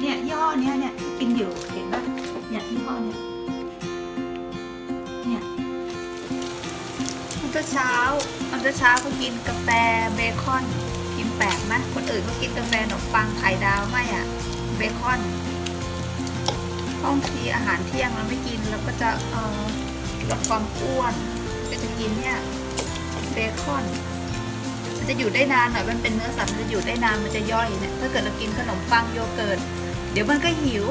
เนี่ยยี่ห้อเนี้ยเนี่ยที่กินอยู่เห็นปะเนี่ยยี่ห้อเนี้ยเนี่ยตอนเช้าตอนเช้าก็กินกาแฟเบคอน กินแปลกไหมคนอื่นก็กินกาแฟขนมปังไข่ดาวไม่อะเบคอนบางทีอาหารเที่ยงเราไม่กินเราก็จะเออลดความอ้วนก็จะกินเนี่ยเบคอน มันจะอยู่ได้นานหน่อยมันเป็นเนื้อสัตว์มันจะอยู่ได้นานมันจะย่อยเนี่ยถ้าเกิดเรากินขนมปังโยเกิร์ตเดี๋ยวมันก็หิว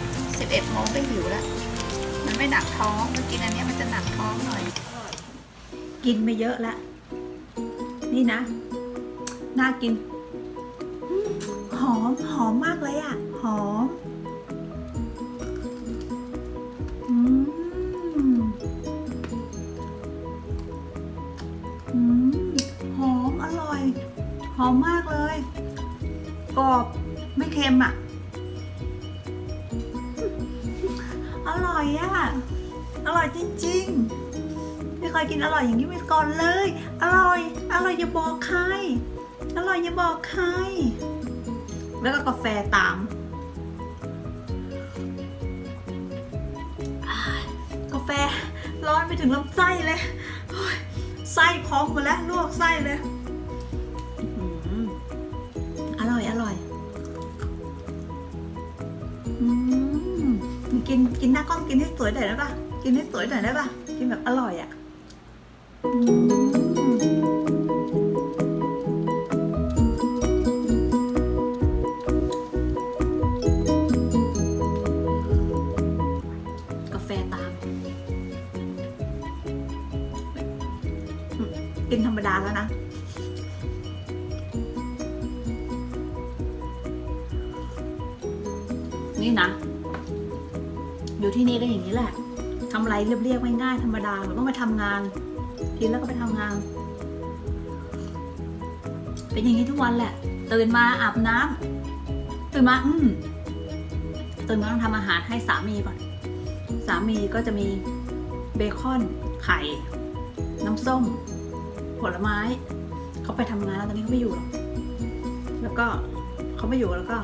11โมงก็หิวแล้วมันไม่หนักท้องมันกินอันนี้มันจะหนักท้องหน่อย กินไปเยอะละ นี่นะ น่ากิน หอมหอมมากเลยอะหอม หอมมากเลย กรอบไม่เค็มอะ อร่อยอะ อร่อยจริงๆ ไม่เคยกินอร่อยอย่างนี้มาก่อนเลย อร่อย อร่อยอย่าบอกใคร อร่อยอย่าบอกใคร แล้วก็กาแฟตาม กาแฟร้อนไปถึงลำไส้เลยโอ้ยไส้พองหมดแล้วลวกไส้เลย ร่อย อร่อยอืมกินกินหน้ากล้องกินให้สวยหน่อยได้ปะกินให้สวยหน่อยได้ปะกินแบบอร่อยอะกาแฟตามกินธรรมดาแล้วนะ นี่นะ อยู่ที่นี่ก็อย่างนี้แหละทำอะไรเรียบๆง่ายๆธรรมดาเราต้องไปทำงานกินแล้วก็ไปทำงาน เป็นอย่างนี้ทุกวันแหละ ตื่นมาอาบน้ำตื่นมาอืมตื่นมาต้องทำอาหารให้สามีก่อน สามีก็จะมีเบคอน ไข่ น้ำส้ม ผลไม้ เขาไปทำงานแล้วตอนนี้เขาไม่อยู่หรอกแล้วก็เขาไม่อยู่แล้วก็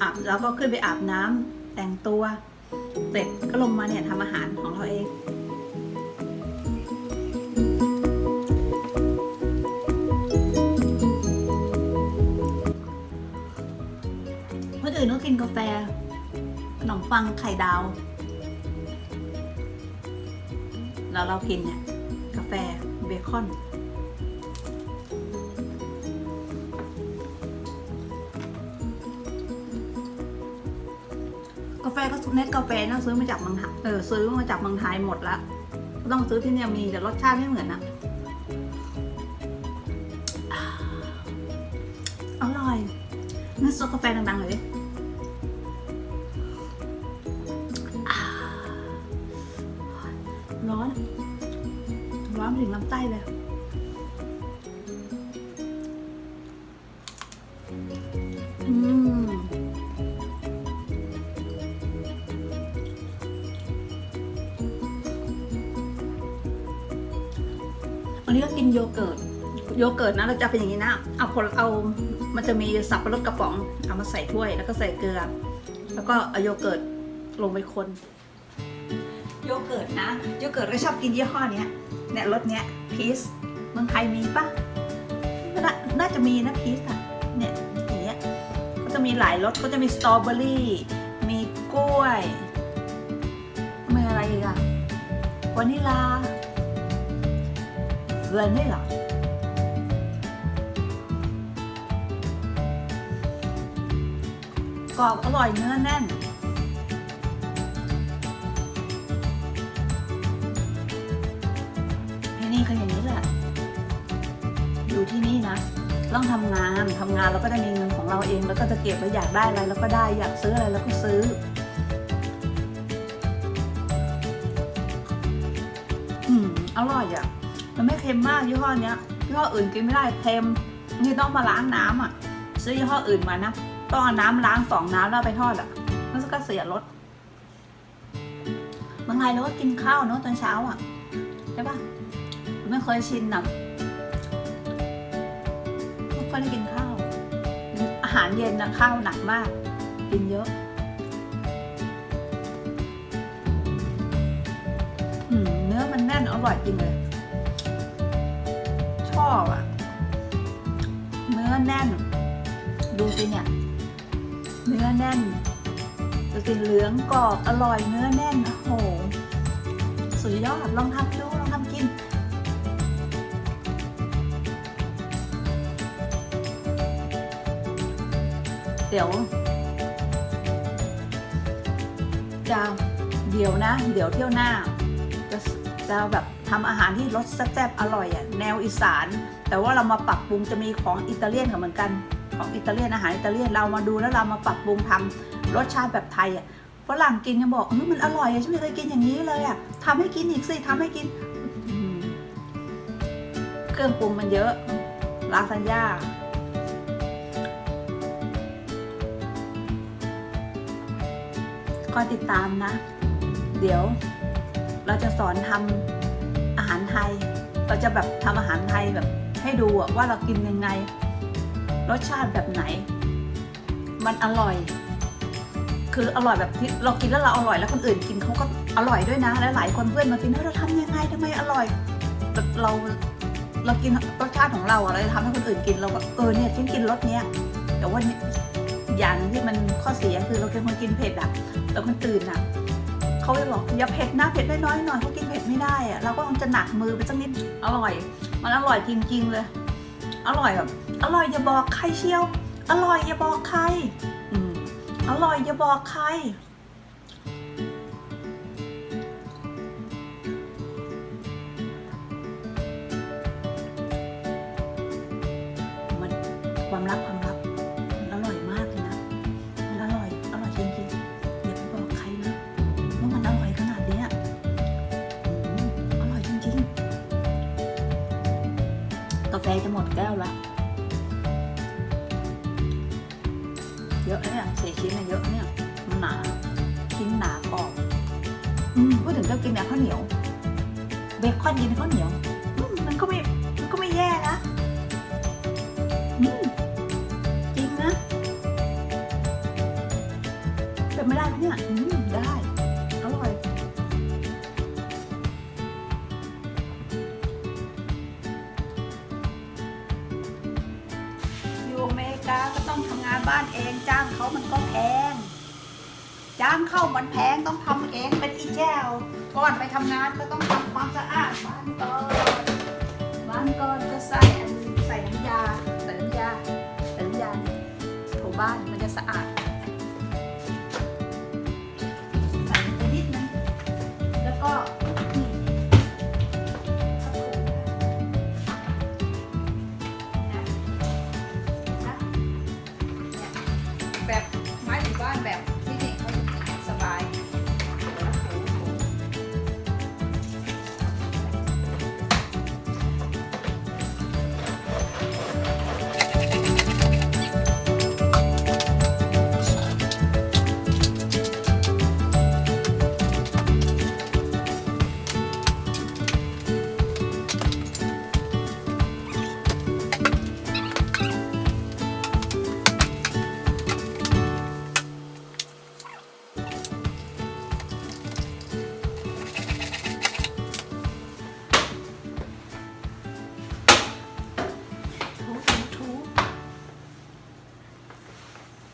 อาบแล้วก็ขึ้นไปอาบน้ำแต่งตัว เสร็จก็ลงมาเนี่ยทำอาหารของเราเองคนอื่นก็กินกาแฟขนมปังไข่ดาว แล้วเรากินเนี่ยกาแฟเบคอน แฟก็เน็ตกาแฟต้องซื้อมาจากเมืองไทยเออซื้อมาจากเมืองไทยหมดละต้องซื้อที่เนี่ยมีแต่รสชาติไม่เหมือนอะอ่าอร่อยงั้นซดกาแฟดังๆเลยดิอ่าร้อน ร้อนถึงลำไส้เลย นนี้ก็กินโยเกิร์ต โยเกิร์ตนะเราจะเป็นอย่างนี้นะ เอาผลเอา มันจะมีสับปะรดกระป๋อง เอามาใส่ถ้วย แล้วก็ใส่เกลือ แล้วก็เอาโยเกิร์ตลงไปคน โยเกิร์ตนะ โยเกิร์ตก็ชอบกินยี่ห้อเนี้ยเนี่ยรสเนี้ยพีซเมืองไทยมีปะนน่าจะมีนะพีซอะเนี่ยอย่างเงี้ยก็จะมีหลายรสก็จะมีสตรอเบอรี่มีกล้วยมีอะไรอีกอะวานิลา วานิลากรอบอร่อยเนื้อแน่น ที่นี่ก็อย่างนี้แหละ อยู่ที่นี่นะ ต้องทำงานทำงานเราก็จะมีเงินของเราเอง แล้วก็จะเก็บไว้อยากได้อะไรเราก็ได้อยากซื้ออะไรเราก็ซื้อ อืม อร่อยอะ มันไม่เค็มมากยี่ห้อเนี้ยยี่ห้ออื่นกินไม่ได้เค็มนี่ต้องมาล้างน้ำอะ ซื้อยี่ห้ออื่นมานะต้องเอาน้ำล้างสองน้ำแล้วไปทอดอะแล้วก็เสียรสบางไงเราก็กินข้าวเนอะตอนเช้าอะใช่ปะไม่เคยชินอะไม่ค่อยได้กินข้าว อาหารเย็นนะข้าวหนักมาก กินเยอะอืมเนื้อมันแน่นอร่อยจริงเลย ชอบอะเนื้อแน่น ดูสิเนี่ย เนื้อแน่นดูสิเหลืองกรอบอร่อยเนื้อแน่นโอ้โหสุดยอดลองทำดูลองทำกินเดี๋ยวจะเดี๋ยวนะ เดี๋ยวเที่ยวหน้า จะจะแบบ ทำอาหารที่รสแซ่บๆอร่อยอะแนวอีสาน แต่ว่าเรามาปรับปรุงจะมีของอิตาเลียนกับเหมือนกันของอิตาเลียนอาหารอิตาเลียนเรามาดูแล้วเรามาปรับปรุงทำรสชาติแบบไทยอะฝรั่งกินกันบอกเออมันอร่อยอะฉันไม่เคยกินอย่างนี้เลยอะทำให้กินอีกสิทำให้กิน เครื่องปรุงมันเยอะลาซานญ่าคอยติดตามนะ เดี๋ยวเราจะสอนทำอา ไทย เราจะแบบทำอาหารไทยแบบให้ดูว่าเรากินยังไง รสชาติแบบไหน มันอร่อย คืออร่อยแบบที่เรากินแล้วเราอร่อยแล้วคนอื่นกินเขาก็อร่อยด้วยนะ และหลายคนเพื่อนมากินเฮ้ยเราทำยังไงทำไมอร่อยเราเรากินรสชาติของเราอะเราจะทำให้คนอื่นกินเราก็เออเนี่ยฉันกินรสเนี้ยแต่ว่าอย่างที่มันข้อเสียคือเราเป็นคนกินเผ็ดอะแต่คนตื่นอะ เขาเลยบอกอย่าเผ็ดนะเผ็ดได้น้อยหน่อยเขากินเผ็ดไม่ได้อะเราก็คงจะหนักมือไปสักนิดอร่อย มันอร่อยจริงๆเลย อร่อยแบบอร่อยอย่าบอกใครเชียว อร่อยอย่าบอกใครอืมอร่อยอย่าบอกใคร ๆกาแฟจะหมดแก้วละเยอะนะเนี่ยสี่ชิ้นเนี่ยเยอะเนี่ยมันหนาชิ้นหนากรอบอืมพูดถึงจะกินแบบข้าวเหนียว เบคอนกินกับข้าวเหนียวอืมมันก็ไม่มันก็ไม่แย่นะอืมจริงนะเป็นไม่ได้ไหมเนี่ย ต้องทำงานบ้านเองจ้างเขามันก็แพง จ้างเข้ามันแพงต้องทำเองเป็นอีแจวก่อนไปทำงานก็ต้องทำความสะอาด